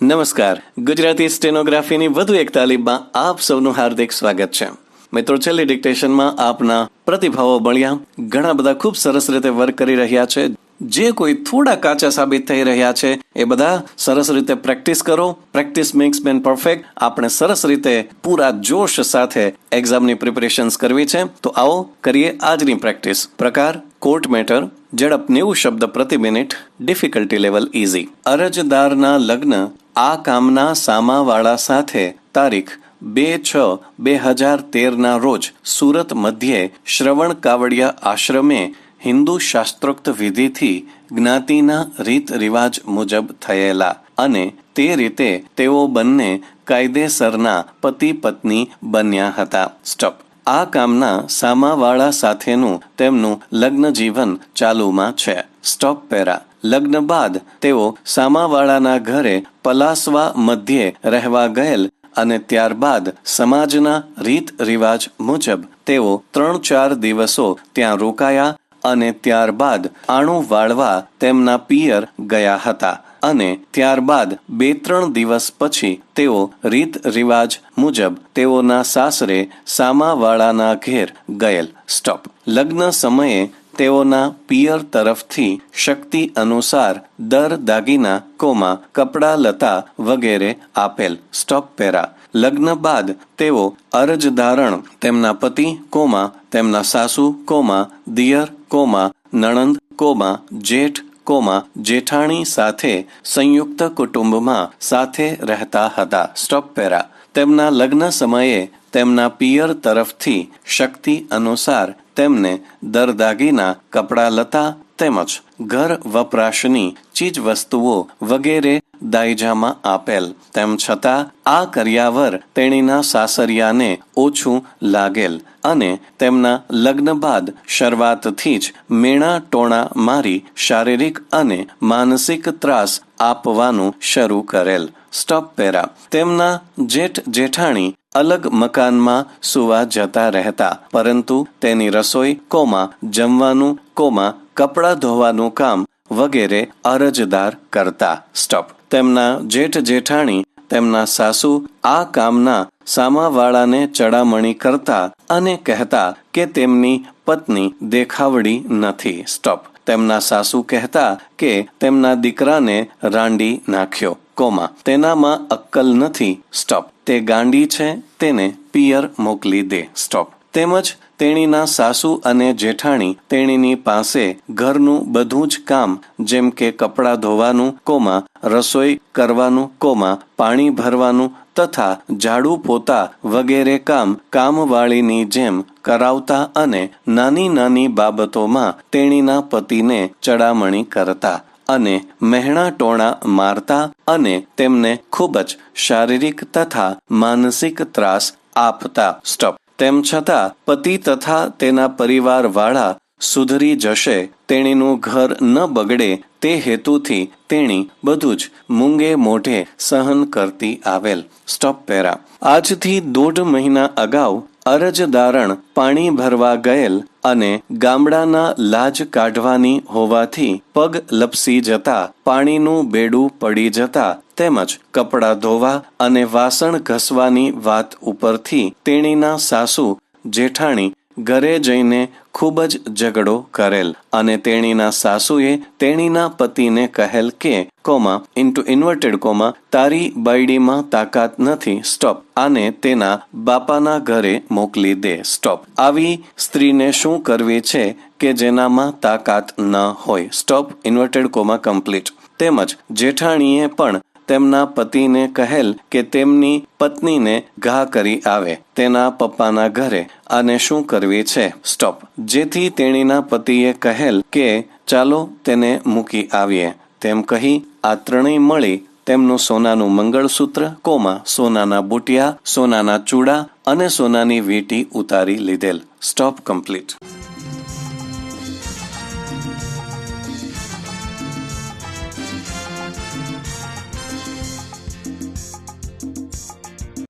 નમસ્કાર. ગુજરાતી સ્ટેનોગ્રાફીની વધુ એક તાલીમમાં આપ સૌનું હાર્દિક સ્વાગત છે. મિત્રો, છેલ્લી ડિક્ટેશનમાં આપના પ્રતિભાવો મળ્યા ઘણા બધા ખૂબ સરસ રીતે વર્ક કરી રહ્યા છે. જે કોઈ થોડા કાચા સાબિત થઈ રહ્યા છે, એ બધા સરસ રીતે પ્રેક્ટિસ કરો. પ્રેક્ટિસ મેક્સ મેન પરફેક્ટ આપણે સરસ રીતે પૂરા જોશ સાથે એક્ઝામની પ્રિપેરેશન્સ કરવી છે. તો આવો કરીએ આજની પ્રેક્ટિસ પ્રકાર કોર્ટ મેટર ઝડપ નેવું શબ્દ પ્રતિ મિનિટ ડિફિકલ્ટી લેવલ ઇઝી અરજદારના લગ્ન આ કામના સામાવાળા સાથે તારીખ બે છ બે હજાર તેરના રોજ સુરત મધ્યે શ્રવણ કાવડિયા આશ્રમે હિન્દુ શાસ્ત્રોક્ત વિધિથી જ્ઞાતિના રીત રિવાજ મુજબ થયેલા અને તે રીતે તેઓ બંને કાયદેસરના પતિ પત્ની બન્યા હતા. સ્ટોપ. આ કામના સામાવાળા સાથેનું તેમનું લગ્ન જીવન ચાલુમાં છે. Stop para. લગ્ન બાદ તેઓ સામાવાળાના ઘરે પલાસવા મધ્યે રહેવા ગયેલ અને ત્યારબાદ સમાજના રીત રિવાજ મુજબ તેઓ ત્રણ ચાર દિવસો ત્યાં રોકાયા અને ત્યારબાદ આણું વાળવા તેમના પિયર ગયા હતા અને ત્યારબાદ બે ત્રણ દિવસ પછી તેઓ રીત રિવાજ મુજબ તેઓના સાસરે સામાવાળાના ઘેર ગયેલ. સ્ટોપ. લગ્ન સમયે તેઓના પિયર તરફથી શક્તિ અનુસાર દર દાગીના, કોમાં, કપડાં લતા વગેરે આપેલ સ્ટોપ પેરા. લગ્ન બાદ તેઓ અરજધારણ તેમના પતિ, કોમાં, તેમના સાસુ, કોમાં, દિયર, કોમાં, નણંદ, કોમાં, જેઠ, કોમાં, જેઠાણી સાથે સંયુક્ત કુટુંબમાં સાથે રહેતા હતા. Stop para. તેમના લગ્ન સમયે તેમના પિયર તરફથી શક્તિ અનુસાર તેમને દરદાગીના કપડાં લતા તેમજ ઘર વપરાશની ચીજ વસ્તુઓ વગેરે દાયજામાં આપેલ. તેમ છતાં, આ કર્યાવર તેણીના સાસરિયાને ઓછું લાગેલ અને તેમના લગ્ન બાદ શરૂઆતથી જ મેણા ટોણા મારી શારીરિક અને માનસિક ત્રાસ આપવાનું શરૂ કરેલ. Stop para. તેમના જેઠ જેઠાણી અલગ મકાનમાં સુવા જતા રહેતા, પરંતુ તેની રસોઈ કોમાં જમવાનું, કોમાં કપડાં ધોવાનું કામ વગેરે અરજદાર કરતા. સ્ટોપ તેમના જેઠ જેઠાણી, તેમના સાસુ આ કામના સામાવાળાને ચડામણી કરતા અને કહેતા કે તેમની પત્ની દેખાવડી નથી. સ્ટોપ તેમના સાસુ કહેતા કે તેમના દીકરાને રાંડી નાખ્યો. કોમાં. તેનામાં અક્કલ નથી. સ્ટોપ. તે ગાંડી છે, તેને પિયર મોકલી દે. સ્ટોપ. તેમજ તેણીના સાસુ અને જેઠાણી તેણીની પાસે ઘરનું બધું જ કામ, જેમ કે કપડાં ધોવાનું, કોમાં, રસોઈ કરવાનું, કોમાં, પાણી ભરવાનું, તથા ઝાડુ પોતા વગેરે કામ, કામવાળીની જેમ કરાવતા અને નાની નાની બાબતોમાં તેણીના પતિને ચડામણી કરતા. અને મહેણા ટોણા મારતા અને તેમને ખૂબ જ શારીરિક તથા માનસિક ત્રાસ આપતા. સ્ટપ. તેમ છતાં, પતિ તથા તેના પરિવારવાળા સુધરી જશે, તેણીનું ઘર ન બગડે તે હેતુથી તેણી બધું જ મૂંગે મોઢે સહન કરતી આવેલ. સ્ટોપ પેરા આજથી દોઢ મહિના અગાઉ અરજદારણ પાણી ભરવા ગયેલ અને ગામડાના લાજ કાઢવાની હોવાથી પગ લપસી જતા, પાણીનું બેડું પડી જતા, તેમજ કપડાં ધોવા અને વાસણ ઘસવાની વાત ઉપરથી તેણીના સાસુ જેઠાણી ઘરે જઈને ખૂબ જ ઝઘડો કરેલ અને તેણીના સાસુએ તેણીના પતિને કહેલ કે, કોમા ઇન્ટુ ઇન્વર્ટેડ કોમા, તારી બાયડીમાં તાકાત નથી સ્ટોપ આને તેના બાપાના ઘરે મોકલી દે સ્ટોપ આવી સ્ત્રીને શું કરવી છે કે જેનામાં તાકાત ન હોય સ્ટોપ ઇન્વર્ટેડ કોમા કમ્પ્લીટ તેમજ જેઠાણીએ પણ તેમના પતિને કહેલ કે તેમની પત્નીને ઘા કરી આવે તેના પપ્પાના ઘરે અને શું કરવી છે? સ્ટોપ જેથી તેણીના પતિએ કહેલ કે, ચાલો તેને મૂકી આવીએ. તેમ કહી આ ત્રણેય મળી તેમનું સોનાનું મંગળસૂત્ર, કોમાં સોનાના બુટિયા, સોનાના ચૂડા અને સોનાની વીંટી ઉતારી લીધેલ. Stop complete